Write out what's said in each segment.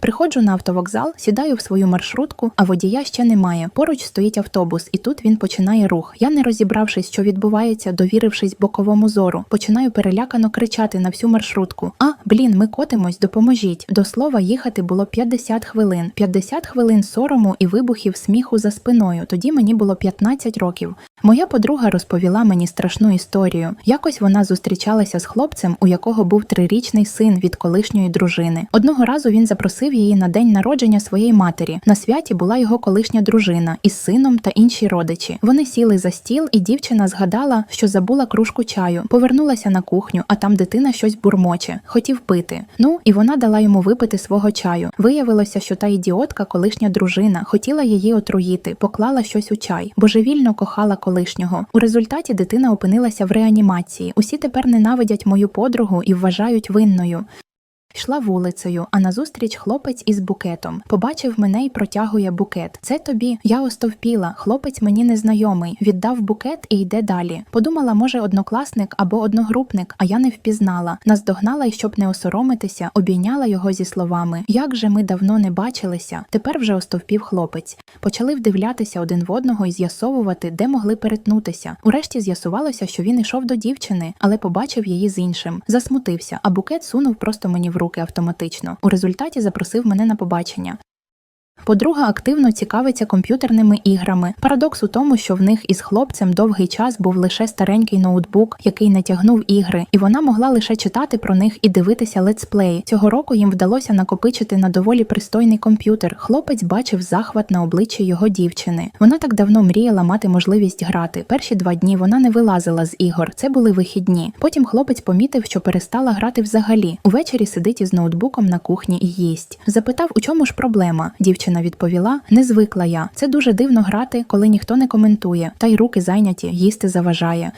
Приходжу на автовокзал, сідаю в свою маршрутку, а водія ще немає. Поруч стоїть автобус, і тут він починає рух. Я, не розібравшись, що відбувається, довірившись боковому зору, починаю перелякано кричати на всю маршрутку: А, блін, ми котимось, допоможіть. До слова, їхати було 50 хвилин. 50 хвилин сорому і вибухів сміху за спиною. Тоді мені було 15 років. Моя подруга розповіла мені страшну історію. Якось вона зустрічалася з хлопцем, у якого був трирічний син від колишньої дружини. Одного разу він запросив її на день народження своєї матері. На святі була його колишня дружина із сином та інші родичі. Вони сіли за стіл, і дівчина згадала, що забула кружку чаю, повернулася на кухню, а там дитина щось бурмоче, хотів пити. Ну і вона дала йому випити свого чаю. Виявилося, що та ідіотка, колишня дружина, хотіла її отруїти, поклала щось у чай, божевільно кохала колишнього. У результаті дитина опинилася в реанімації. Усі тепер ненавидять мою подругу і вважають винною. Йшла вулицею, а назустріч хлопець із букетом. Побачив мене і протягує букет. Це тобі. Я остовпіла. Хлопець мені незнайомий. Віддав букет і йде далі. Подумала, може, однокласник або одногрупник, а я не впізнала. Наздогнала і щоб не осоромитися, обійняла його зі словами: Як же ми давно не бачилися. Тепер вже остовпів хлопець. Почали вдивлятися один в одного і з'ясовувати, де могли перетнутися. Урешті з'ясувалося, що він йшов до дівчини, але побачив її з іншим. Засмутився, а букет сунув просто мені в руки автоматично. У результаті запросив мене на побачення. Подруга активно цікавиться комп'ютерними іграми. Парадокс у тому, що в них із хлопцем довгий час був лише старенький ноутбук, який не тягнув ігри, і вона могла лише читати про них і дивитися летсплеї. Цього року їм вдалося накопичити на доволі пристойний комп'ютер. Хлопець бачив захват на обличчі його дівчини. Вона так давно мріяла мати можливість грати. Перші два дні вона не вилазила з ігор. Це були вихідні. Потім хлопець помітив, що перестала грати взагалі. Увечері сидить із ноутбуком на кухні і їсть. Запитав, у чому ж проблема. Дівчина відповіла: не звикла я. Це дуже дивно грати, коли ніхто не коментує, та й руки зайняті, їсти заважає.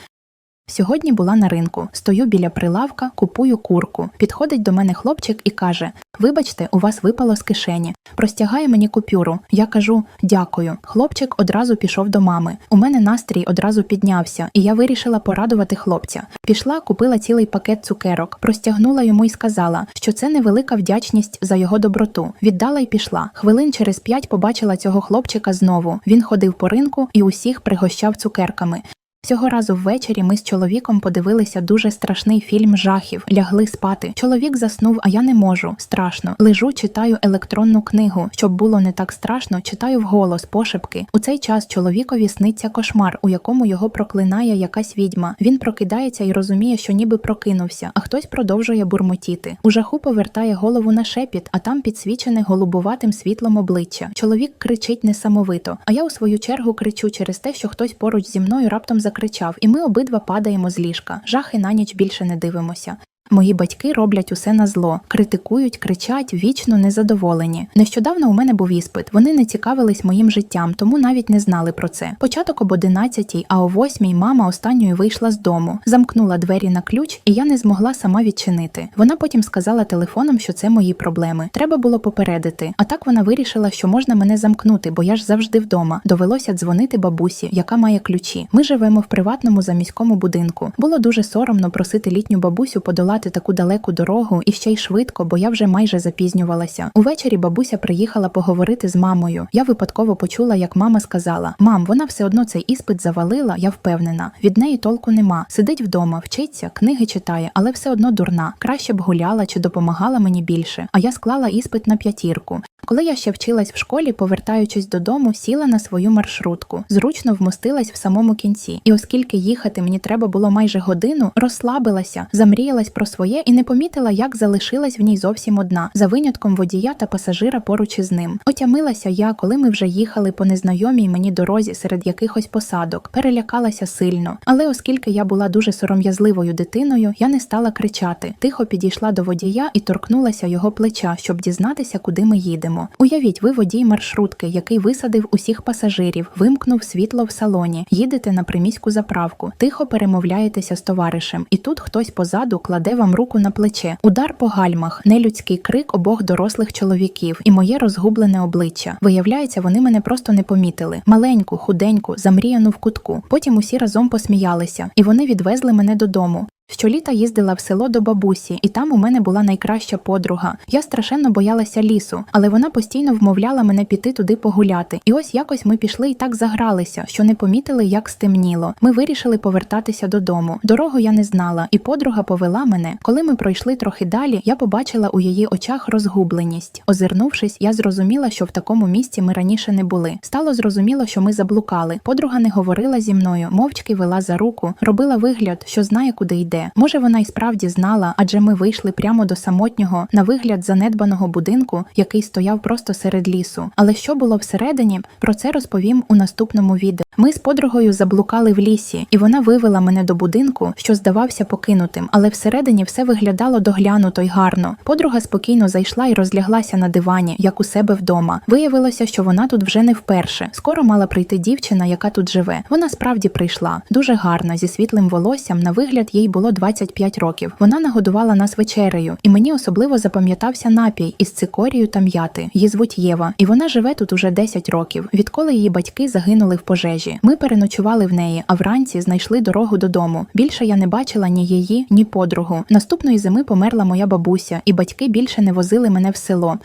Сьогодні була на ринку. Стою біля прилавка, купую курку. Підходить до мене хлопчик і каже: Вибачте, у вас випало з кишені. Простягає мені купюру. Я кажу дякую. Хлопчик одразу пішов до мами. У мене настрій одразу піднявся, і я вирішила порадувати хлопця. Пішла, купила цілий пакет цукерок, простягнула йому і сказала, що це невелика вдячність за його доброту. Віддала й пішла. Хвилин через п'ять побачила цього хлопчика знову. Він ходив по ринку і усіх пригощав цукерками. Цього разу ввечері ми з чоловіком подивилися дуже страшний фільм жахів, лягли спати. Чоловік заснув, а я не можу. Страшно. Лежу, читаю електронну книгу. Щоб було не так страшно, читаю вголос, пошепки. У цей час чоловікові сниться кошмар, у якому його проклинає якась відьма. Він прокидається і розуміє, що ніби прокинувся, а хтось продовжує бурмотіти. У жаху повертає голову на шепіт, а там підсвічене голубуватим світлом обличчя. Чоловік кричить несамовито. А я у свою чергу кричу через те, що хтось поруч зі мною раптом закричав, і ми обидва падаємо з ліжка. Жахи на ніч більше не дивимося. Мої батьки роблять усе на зло, критикують, кричать, вічно незадоволені. Нещодавно у мене був іспит. Вони не цікавились моїм життям, тому навіть не знали про це. Початок об 11 а о 8 мама останньою вийшла з дому, замкнула двері на ключ, і я не змогла сама відчинити. Вона потім сказала телефоном, що це мої проблеми. Треба було попередити. А так вона вирішила, що можна мене замкнути, бо я ж завжди вдома. Довелося дзвонити бабусі, яка має ключі. Ми живемо в приватному заміському будинку. Було дуже соромно просити літню бабусю подолати таку далеку дорогу і ще й швидко, бо я вже майже запізнювалася. Увечері бабуся приїхала поговорити з мамою. Я випадково почула, як мама сказала: Мам, вона все одно цей іспит завалила, я впевнена. Від неї толку нема. Сидить вдома, вчиться, книги читає, але все одно дурна. Краще б гуляла чи допомагала мені більше. А я склала іспит на п'ятірку. Коли я ще вчилась в школі, повертаючись додому, сіла на свою маршрутку, зручно вмостилась в самому кінці. І оскільки їхати мені треба було майже годину, розслабилася, замріялась про своє і не помітила, як залишилась в ній зовсім одна, за винятком водія та пасажира поруч із ним. Отямилася я, коли ми вже їхали по незнайомій мені дорозі серед якихось посадок, перелякалася сильно. Але оскільки я була дуже сором'язливою дитиною, я не стала кричати. Тихо підійшла до водія і торкнулася його плеча, щоб дізнатися, куди ми їдемо. Уявіть, ви водій маршрутки, який висадив усіх пасажирів, вимкнув світло в салоні, їдете на приміську заправку, тихо перемовляєтеся з товаришем, і тут хтось позаду кладе вам руку на плече, удар по гальмах, нелюдський крик обох дорослих чоловіків і моє розгублене обличчя. Виявляється, вони мене просто не помітили. Маленьку, худеньку, замріяну в кутку. Потім усі разом посміялися, і вони відвезли мене додому. Щоліта їздила в село до бабусі, і там у мене була найкраща подруга. Я страшенно боялася лісу, але вона постійно вмовляла мене піти туди погуляти. І ось якось ми пішли і так загралися, що не помітили, як стемніло. Ми вирішили повертатися додому. Дорогу я не знала, і подруга повела мене. Коли ми пройшли трохи далі, я побачила у її очах розгубленість. Озирнувшись, я зрозуміла, що в такому місці ми раніше не були. Стало зрозуміло, що ми заблукали. Подруга не говорила зі мною, мовчки вела за руку, робила вигляд, що знає, куди йде. Може, вона й справді знала, адже ми вийшли прямо до самотнього, на вигляд занедбаного будинку, який стояв просто серед лісу. Але що було всередині, про це розповім у наступному відео. Ми з подругою заблукали в лісі, і вона вивела мене до будинку, що здавався покинутим, але всередині все виглядало доглянуто й гарно. Подруга спокійно зайшла і розляглася на дивані, як у себе вдома. Виявилося, що вона тут вже не вперше. Скоро мала прийти дівчина, яка тут живе. Вона справді прийшла, дуже гарна, зі світлим волоссям. На вигляд їй було 25 років. Вона нагодувала нас вечерею, і мені особливо запам'ятався напій із цикорію та м'яти. Її звуть Єва, і вона живе тут уже 10 років, відколи її батьки загинули в пожежі. Ми переночували в неї, а вранці знайшли дорогу додому. Більше я не бачила ні її, ні подругу. Наступної зими померла моя бабуся, і батьки більше не возили мене в село.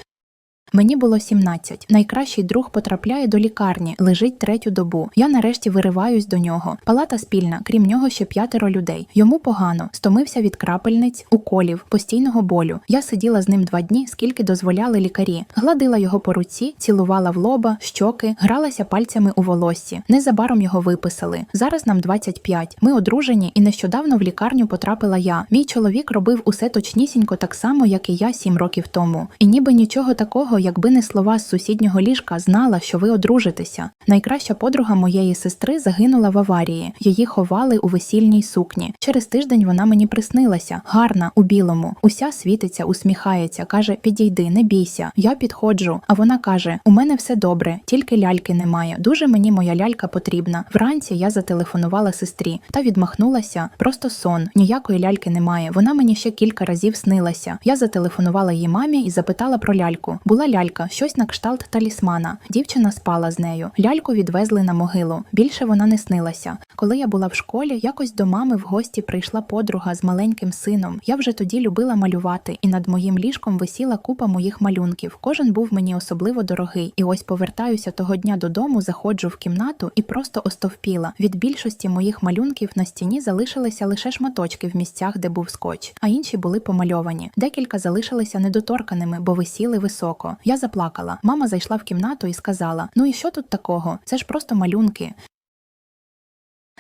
Мені було 17. Найкращий друг потрапляє до лікарні, лежить третю добу. Я нарешті вириваюсь до нього. Палата спільна, крім нього ще п'ятеро людей. Йому погано, стомився від крапельниць, уколів, постійного болю. Я сиділа з ним два дні, скільки дозволяли лікарі. Гладила його по руці, цілувала в лоба, щоки, гралася пальцями у волоссі. Незабаром його виписали. Зараз нам 25. Ми одружені, і нещодавно в лікарню потрапила я. Мій чоловік робив усе точнісінько так само, як і я сім років тому. І ніби нічого такого, якби не слова з сусіднього ліжка, знала, що ви одружитеся. Найкраща подруга моєї сестри загинула в аварії. Її ховали у весільній сукні. Через тиждень вона мені приснилася, гарна у білому. Уся світиться, усміхається, каже: Підійди, не бійся. Я підходжу. А вона каже: У мене все добре, тільки ляльки немає. Дуже мені моя лялька потрібна. Вранці я зателефонувала сестрі та відмахнулася. Просто сон, ніякої ляльки немає. Вона мені ще кілька разів снилася. Я зателефонувала її мамі і запитала про ляльку. Була лялька, щось на кшталт талісмана. Дівчина спала з нею. Ляльку відвезли на могилу. Більше вона не снилася. Коли я була в школі, якось до мами в гості прийшла подруга з маленьким сином. Я вже тоді любила малювати, і над моїм ліжком висіла купа моїх малюнків. Кожен був мені особливо дорогий. І ось повертаюся того дня додому, заходжу в кімнату і просто остовпіла. Від більшості моїх малюнків на стіні залишилися лише шматочки в місцях, де був скотч, а інші були помальовані. Декілька залишилися недоторканими, бо висіли високо. Я заплакала. Мама зайшла в кімнату і сказала: Ну і що тут такого? Це ж просто малюнки.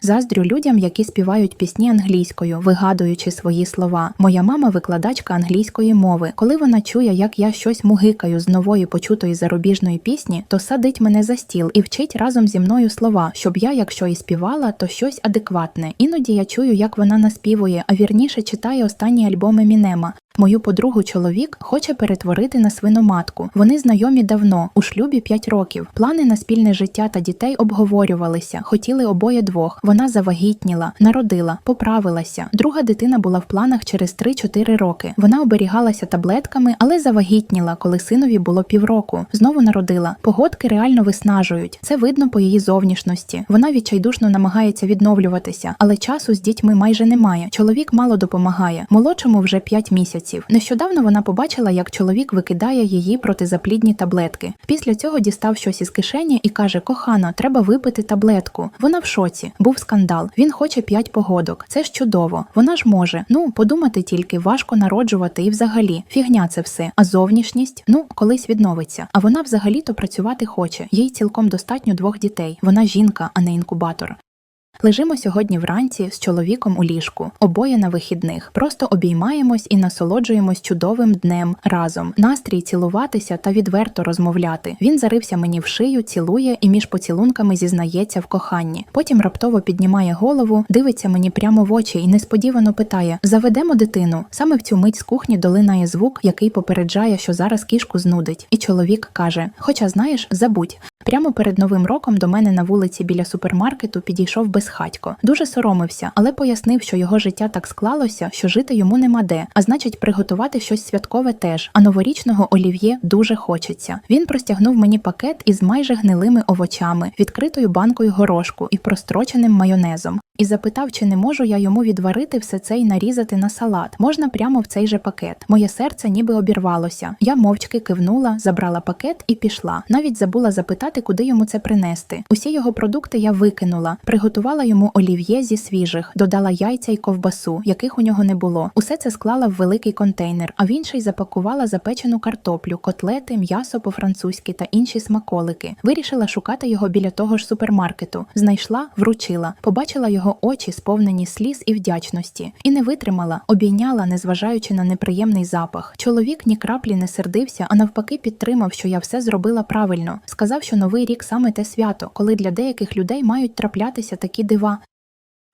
Заздрю людям, які співають пісні англійською, вигадуючи свої слова. Моя мама викладачка англійської мови. Коли вона чує, як я щось мугикаю з нової почутої зарубіжної пісні, то садить мене за стіл і вчить разом зі мною слова, щоб я, якщо і співала, то щось адекватне. Іноді я чую, як вона наспівує, а вірніше читає останні альбоми Мінема. Мою подругу чоловік хоче перетворити на свиноматку. Вони знайомі давно, у шлюбі 5 років. Плани на спільне життя та дітей обговорювалися, хотіли обоє двох. Вона завагітніла, народила, поправилася. Друга дитина була в планах через 3-4 роки. Вона оберігалася таблетками, але завагітніла, коли синові було півроку. Знову народила. Погодки реально виснажують. Це видно по її зовнішності. Вона відчайдушно намагається відновлюватися, але часу з дітьми майже немає. Чоловік мало допомагає. Молодшому вже 5 місяців. Нещодавно вона побачила, як чоловік викидає її протизаплідні таблетки. Після цього дістав щось із кишені і каже: Кохано, треба випити таблетку. Вона в шоці. Був скандал. Він хоче 5 погодок. Це ж чудово. Вона ж може. Ну, подумати тільки, важко народжувати і взагалі. Фігня це все. А зовнішність, ну, колись відновиться. А вона взагалі-то працювати хоче. Їй цілком достатньо двох дітей. Вона жінка, а не інкубатор. Лежимо сьогодні вранці з чоловіком у ліжку, обоє на вихідних. Просто обіймаємось і насолоджуємось чудовим днем разом. Настрій цілуватися та відверто розмовляти. Він зарився мені в шию, цілує і між поцілунками зізнається в коханні. Потім раптово піднімає голову, дивиться мені прямо в очі і несподівано питає: Заведемо дитину. Саме в цю мить з кухні долинає звук, який попереджає, що зараз кішку знудить. І чоловік каже: Хоча знаєш, забудь. Прямо перед новим роком до мене на вулиці біля супермаркету підійшов безхатько. Дуже соромився, але пояснив, що його життя так склалося, що жити йому нема де, а значить, приготувати щось святкове теж. А новорічного олів'є дуже хочеться. Він простягнув мені пакет із майже гнилими овочами, відкритою банкою горошку і простроченим майонезом. І запитав, чи не можу я йому відварити все це і нарізати на салат. Можна прямо в цей же пакет. Моє серце ніби обірвалося. Я мовчки кивнула, забрала пакет і пішла. Навіть забула запитати, куди йому це принести. Усі його продукти я викинула, приготувала йому олів'є зі свіжих, додала яйця й ковбасу, яких у нього не було. Усе це склала в великий контейнер, а в інший запакувала запечену картоплю, котлети, м'ясо по-французьки та інші смаколики. Вирішила шукати його біля того ж супермаркету. Знайшла, вручила, побачила його очі, сповнені сліз і вдячності, і не витримала, обійняла, незважаючи на неприємний запах. Чоловік ні краплі не сердився, а навпаки підтримав, що я все зробила правильно. Сказав, що новий рік саме те свято, коли для деяких людей мають траплятися такі дива.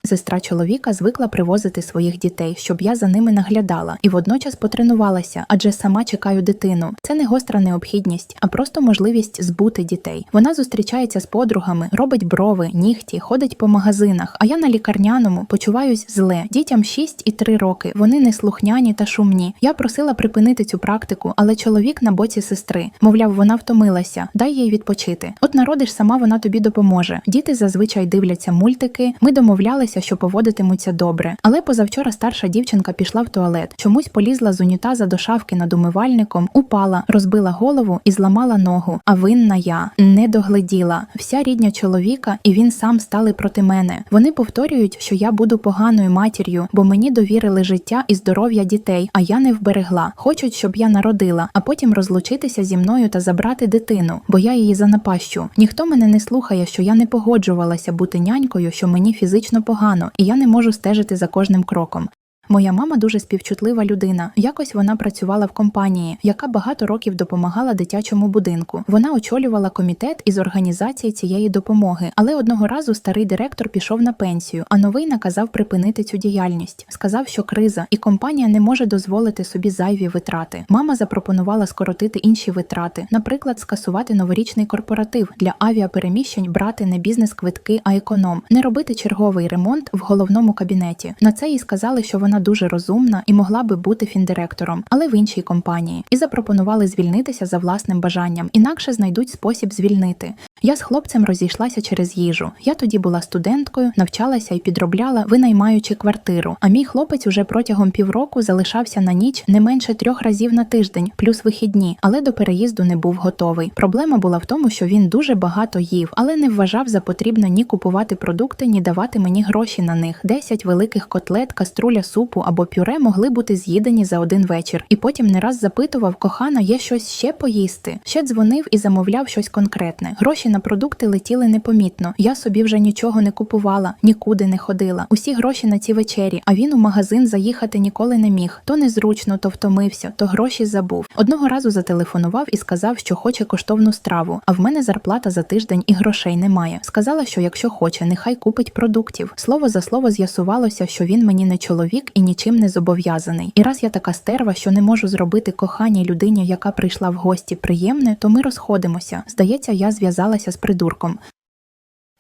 Сестра чоловіка звикла привозити своїх дітей, щоб я за ними наглядала, і водночас потренувалася, адже сама чекаю дитину. Це не гостра необхідність, а просто можливість збути дітей. Вона зустрічається з подругами, робить брови, нігті, ходить по магазинах. А я на лікарняному почуваюсь зле. Дітям 6 і 3 роки. Вони неслухняні та шумні. Я просила припинити цю практику, але чоловік на боці сестри. Мовляв, вона втомилася, дай їй відпочити. От народиш сама, вона тобі допоможе. Діти зазвичай дивляться мультики. Ми домовлялися, що поводитимуться добре. Але позавчора старша дівчинка пішла в туалет, чомусь полізла з унітаза до шафки над умивальником, упала, розбила голову і зламала ногу. А винна я не догледіла. Вся рідня чоловіка, і він сам стали проти мене. Вони повторюють, що я буду поганою матір'ю, бо мені довірили життя і здоров'я дітей, а я не вберегла. Хочуть, щоб я народила, а потім розлучитися зі мною та забрати дитину, бо я її занапащу. Ніхто мене не слухає, що я не погоджувалася бути нянькою, що мені фізично погано, і я не можу стежити за кожним кроком. Моя мама дуже співчутлива людина. Якось вона працювала в компанії, яка багато років допомагала дитячому будинку. Вона очолювала комітет із організації цієї допомоги, але одного разу старий директор пішов на пенсію, а новий наказав припинити цю діяльність. Сказав, що криза, і компанія не може дозволити собі зайві витрати. Мама запропонувала скоротити інші витрати, наприклад, скасувати новорічний корпоратив для авіапереміщень, брати не бізнес-квитки, а економ, не робити черговий ремонт в головному кабінеті. На це їй сказали, що вона дуже розумна і могла би бути фіндиректором, але в іншій компанії, і запропонували звільнитися за власним бажанням, інакше знайдуть спосіб звільнити. Я з хлопцем розійшлася через їжу. Я тоді була студенткою, навчалася і підробляла, винаймаючи квартиру. А мій хлопець уже протягом півроку залишався на ніч не менше трьох разів на тиждень, плюс вихідні, але до переїзду не був готовий. Проблема була в тому, що він дуже багато їв, але не вважав за потрібно ні купувати продукти, ні давати мені гроші на них. Десять великих котлет, каструля супу або пюре могли бути з'їдені за один вечір. І потім не раз запитував, кохана, є щось ще поїсти. Ще дзвонив і замовляв щось конкретне. Гроші на продукти летіли непомітно. Я собі вже нічого не купувала, нікуди не ходила. Усі гроші на ці вечері, а він у магазин заїхати ніколи не міг. То незручно, то втомився, то гроші забув. Одного разу зателефонував і сказав, що хоче коштовну страву. А в мене зарплата за тиждень і грошей немає. Сказала, що якщо хоче, нехай купить продуктів. Слово за слово з'ясувалося, що він мені не чоловік і нічим не зобов'язаний. І раз я така стерва, що не можу зробити коханій людині, яка прийшла в гості приємне, то ми розходимося. Здається, я зв'язалася з придурком.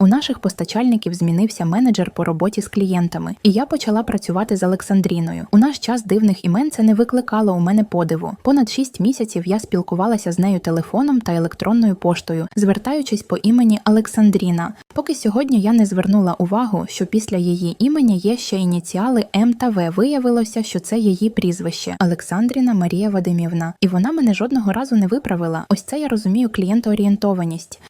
У наших постачальників змінився менеджер по роботі з клієнтами, і я почала працювати з Олександріною. У наш час дивних імен це не викликало у мене подиву. Понад шість місяців я спілкувалася з нею телефоном та електронною поштою, звертаючись по імені Олександріна. Поки сьогодні я не звернула увагу, що після її імені є ще ініціали М та В. Виявилося, що це її прізвище Олександріна Марія Вадимівна. І вона мене жодного разу не виправила. Ось це я розумію клієнтоорієнтованість.